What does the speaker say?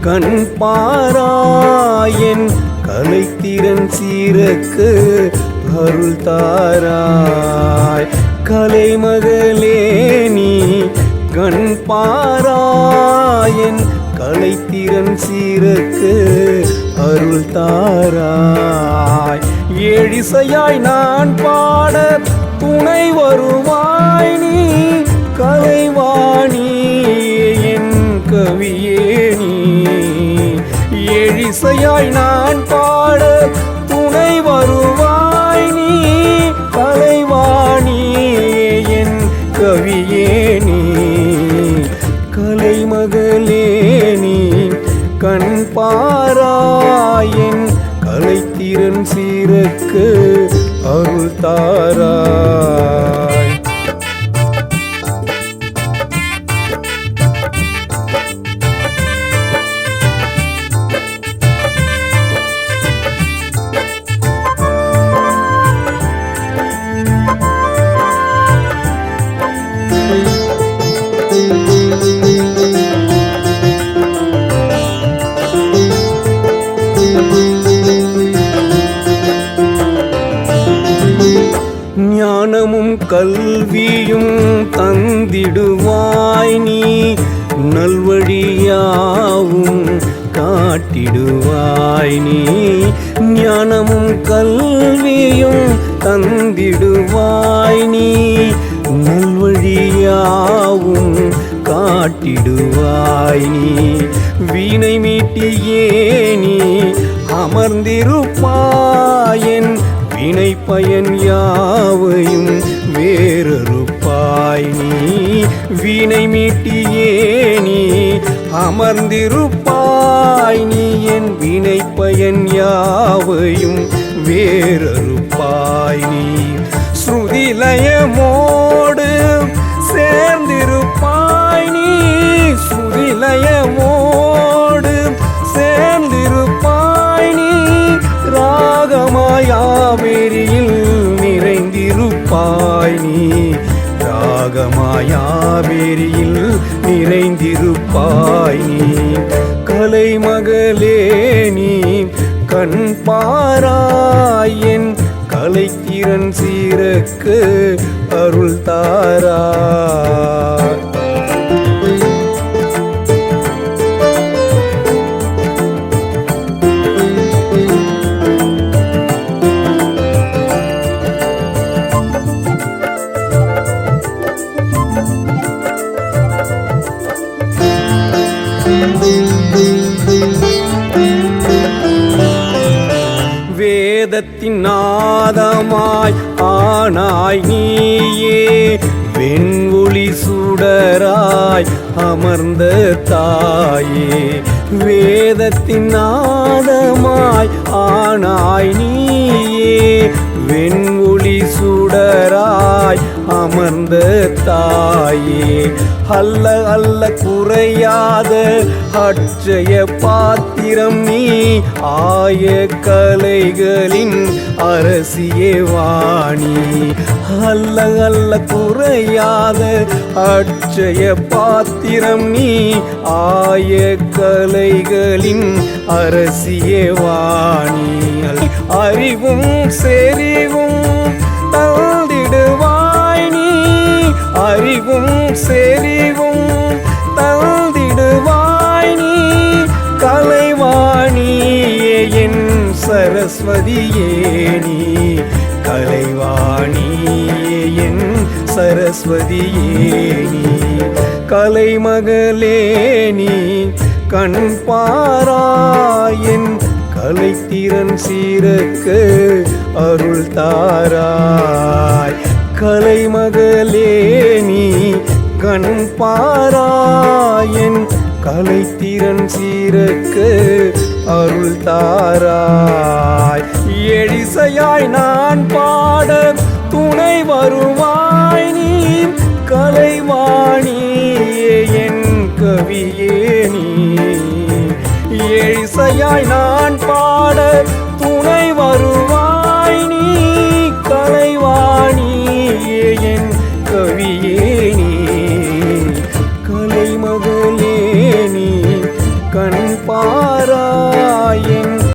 கண் பாராயன் கலைத்திறன் சீரக்கு அருள் தாராய். கலைமகளே நீ கண் பாராயன் கலைத்திறன் சீரக்கு அருள் தாராய். ஏழிசையாய் நான் பாட துணை வருவாய் இசையாய் நான் பாட துணை வருவாய் நீ கலைவாணி என் கவியே நீ. கலைமகளே நீ கண் பாராயன் கலைத்திறன் சீரக்கு அருள் தாரா. கல்வியும் தந்திடுவாய் நீ. நல்வழியாவும் காட்டிடுவாய் நீ. ஞானமும் கல்வியும் தந்திடுவாய் நீ. நல்வழியாவும் காட்டிடுவாய் நீ. வீணை மீட்டியே நீ அமர்ந்திருப்பாயன். வினை பயன் யாவையும் வேறறுப்பாய் நீ வீணை மீட்டியே நீ அமர்ந்திருப்பாய் நீ என் வினை பயன் யாவையும் வேறறுப்பாய் நீ. ஸ்ருதிலயமோடு சேர்ந்திருப்பாய் நீ ஸ்ருதிலயமோ நிறைந்திருப்பாய் நீ. கலைமகளே நீ கண் பாராயன் கலைத்திறன் சீரக்கு அருள் தாரா. வேதத்தின் நாதமாய் ஆனாய் நீயே வெண்ஒளி சுடராய் அமர்ந்த தாயே. வேதத்தின் நாதமாய் ஆனாய் நீ உணர்ந்த தாயே அல்ல அல்ல குறையாத அட்சய பாத்திரம் நீ ஆய கலைகளின் அரசியே வாணி. அல்ல அல்ல குறையாத அட்சய பாத்திரம் நீ ஆய கலைகளின் அரசியே வாணி. அறிவும் சரி சரஸ்வதியே நீ கலைவாணியே என் சரஸ்வதியே நீ. கலைமகளே நீ கண் பாராயன் கலைத்திறன் சீரக்கு அருள் தாராய். கலைமகளே நீ கண் பாராயன் கலைத்திறன் சீரக்கு அருள் தாராய். எழிசையாய் நான் பாட